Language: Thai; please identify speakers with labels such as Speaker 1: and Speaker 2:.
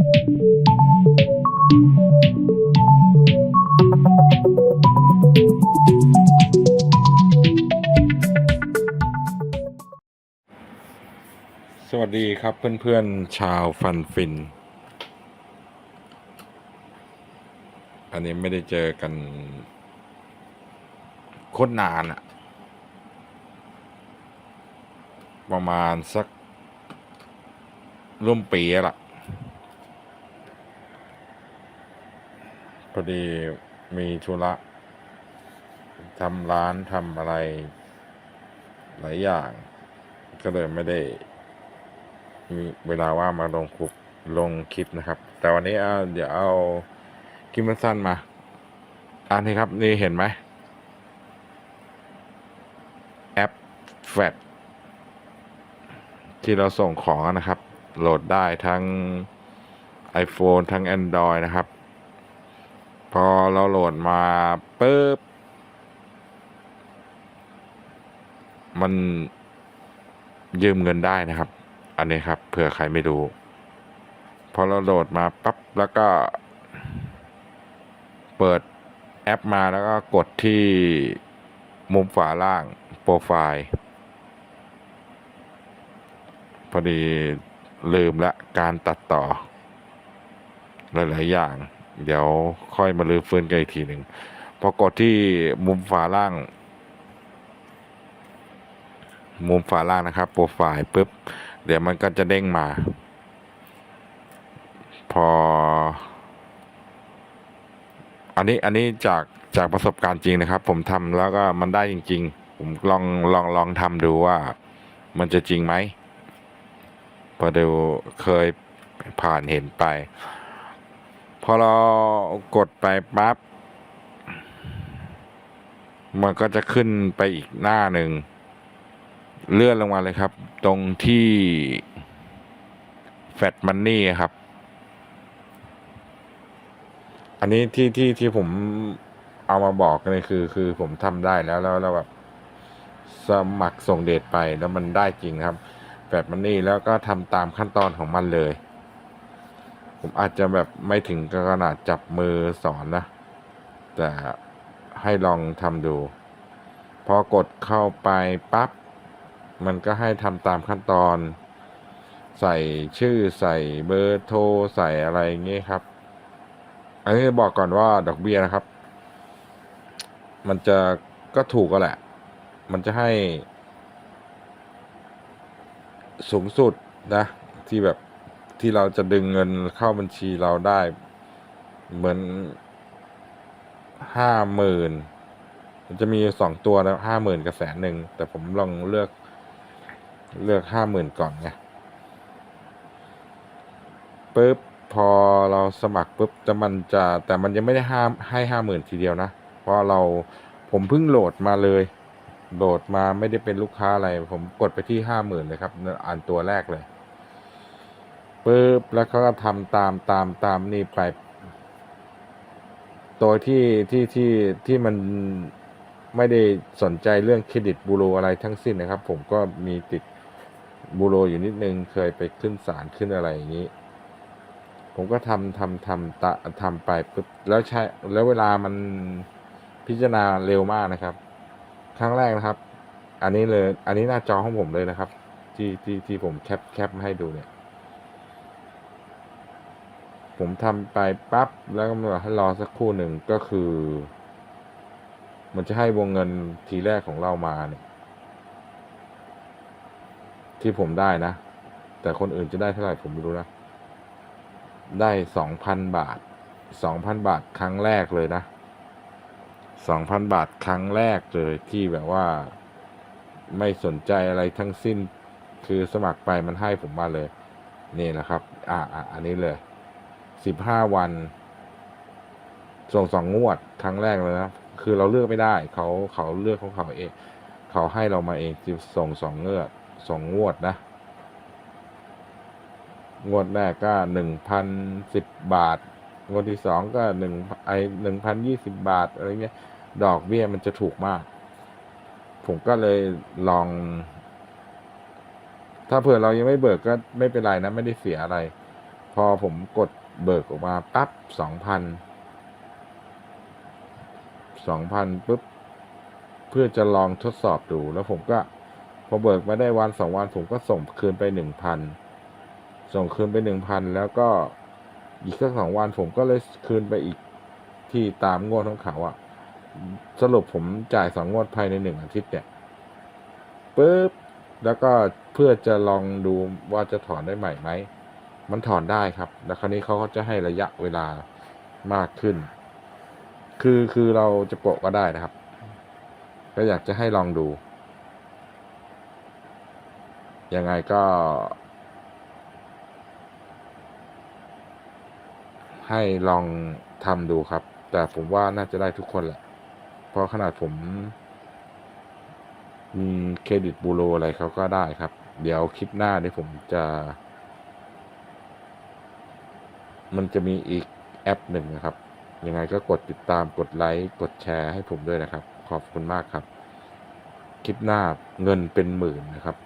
Speaker 1: สวัสดีครับเพื่อนๆ ชาวฟันฟิน อันนี้ไม่ได้เจอกันโคตรนานอะประมาณสักร่วมปีละ อดีมีธุระทำร้านทำอะไร หลายอย่าง ก็เลยไม่ได้ มีเวลาว่ามาลงคลิปลงคลิปนะครับ แต่วันนี้เอาเดี๋ยวเอาคลิปสั้นมา อันนี้ครับ นี่เห็นไหมแอปแฟลที่เราส่งของนะครับ โหลดได้ทั้ง iPhone ทั้ง Android นะครับ พอเราโหลดมาปุ๊บ มันยืมเงินได้นะครับ อันนี้ครับเผื่อใครไม่รู้ พอเราโหลดมาปั๊บแล้วก็ เปิดแอปมาแล้วก็กดที่มุมฝาล่างโปรไฟล์ พอดีลืมละการตัดต่อ หลาย ๆ อย่าง เดี๋ยวค่อยมาลือฟื้นกันอีกทีหนึ่งพอกดที่มุมฝาล่าง มุมฝาล่างนะครับโปรไฟล์ปุ๊บ เดี๋ยวมันก็จะเด้งมา พอ อันนี้อันนี้จากจากประสบการณ์จริงนะครับ ผมทำแล้วก็มันได้จริง ๆ ผมลองลองลองทำดูว่ามันจะจริงไหมพอดูเคยผ่านเห็นไป อเรากดไปปั๊บ มันก็จะขึ้นไปอีกหน้าหนึ่ง เลื่อนลงมาเลยครับ ตรงที่แฟตมันนี่ครับ อันนี้ที่ที่ที่ผมเอามาบอกเลยคือ คือผมทำได้แล้วแล้วแล้วแบบสมัครส่งเดทไปแล้วมันได้จริงครับ แฟตมันนี่แล้วก็ทำตามขั้นตอนของมันเลย ผมอาจจะแบบไม่ถึงขนาดจับมือสอนนะ แต่ให้ลองทำดู พอกดเข้าไปปั๊บ มันก็ให้ทำตามขั้นตอน ใส่ชื่อใส่เบอร์โทรใส่อะไรอย่างงี้ครับ อันนี้บอกก่อนว่าดอกเบี้ยนะครับ มันจะก็ถูกก็แหละ มันจะให้ สูงสุดนะ ที่แบบ ที่เราจะดึงเงินเข้าบัญชีเราได้ เหมือนห้าหมื่นจะมีสองตัวนะห้าหมื่นกับแสนหนึ่งแต่ผมลองเลือก เลือกห้าหมื่นก่อนไงปุ๊บพอเราสมัครปุ๊บจะมันจะแต่มันยังไม่ได้ห้าให้ห้าหมื่นทีเดียวนะ เพราะเราผมเพิ่งโหลดมาเลย โหลดมาไม่ได้เป็นลูกค้าอะไร ผมกดไปที่ห้าหมื่นเลยครับ อ่านตัวแรกเลย ปุ๊บแล้วเขาก็ทำตามตามตามนี่ไป ตัวที่ที่ที่ที่มันไม่ได้สนใจเรื่องเครดิตบูโรอะไรทั้งสิ้นนะครับ ผมก็มีติดบูโรอยู่นิดนึงเคยไปขึ้นศาลขึ้นอะไรอย่างนี้ ผมก็ทำทำทำตะทำไปปุ๊บแล้วใช้แล้วเวลามันพิจารณาเร็วมากนะครับ ครั้งแรกนะครับ อันนี้เลย อันนี้หน้าจอของผมเลยนะครับ ที่ที่ที่ผมแคปแคปมาให้ดูเนี่ย ผมทำไปปั๊บแล้วก็มาให้รอสักครู่หนึ่งก็คือ มันจะให้วงเงินทีแรกของเรามาเนี่ยที่ผมได้นะ แต่คนอื่นจะได้เท่าไหร่ผมไม่รู้นะ ได้สองพันบาทสองพันบาทครั้งแรกเลยนะสองพันบาทครั้งแรกเลยที่แบบว่าไม่สนใจอะไรทั้งสิ้น คือสมัครไปมันให้ผมมาเลย นี่นะครับอ่าอ่าอันนี้เลย สิบห้าวัน ส่งสองงวดครั้งแรกเลยนะคือเราเลือกไม่ได้ เขาเขาเลือกของเขาเองเขาให้เรามาเองที่ส่งสองเงือกสองงวดนะ งวดแรกก็หนึ่งพันสิบบาท งวดที่สองก็หนึ่งไอหนึ่งพันยี่สิบบาทอะไรเงี้ย ดอกเบี้ยมันจะถูกมาก ผมก็เลยลอง ถ้าเผื่อเรายังไม่เบิกก็ไม่เป็นไรนะ ไม่ได้เสียอะไร พอผมกด เบิกออกมาปั๊บสองพันสองพันปุ๊บ เพื่อจะลองทดสอบดูแล้วผมก็ พอเบิกมาได้วันสองวันผมก็ส่งคืนไปหนึ่งพันส่งคืนไปหนึ่งพันแล้วก็อีกสักสองวันผมก็เลยคืนไปอีกที่ตามงวดของเขาอะสรุปผมจ่ายสองงวดภายในหนึ่งอาทิตย์เนี่ยปุ๊บแล้วก็เพื่อจะลองดูว่าจะถอนได้ใหม่ไหม มันถอนได้ครับ แล้วคราวนี้เขาก็จะให้ระยะเวลามากขึ้น คือคือเราจะโปะก็ได้นะครับ ก็อยากจะให้ลองดู ยังไงก็ ให้ลองทำดูครับ แต่ผมว่าน่าจะได้ทุกคนแหละ เพราะขนาดผมมีเครดิตบูโรอะไรเขาก็ได้ครับ เดี๋ยวคลิปหน้าที่ผมจะ มันจะมีอีกแอปหนึ่งนะครับ ยังไงก็กดติดตามกดไลค์กดแชร์ให้ผมด้วยนะครับ ขอบคุณมากครับ คลิปหน้าเงินเป็นหมื่นนะครับ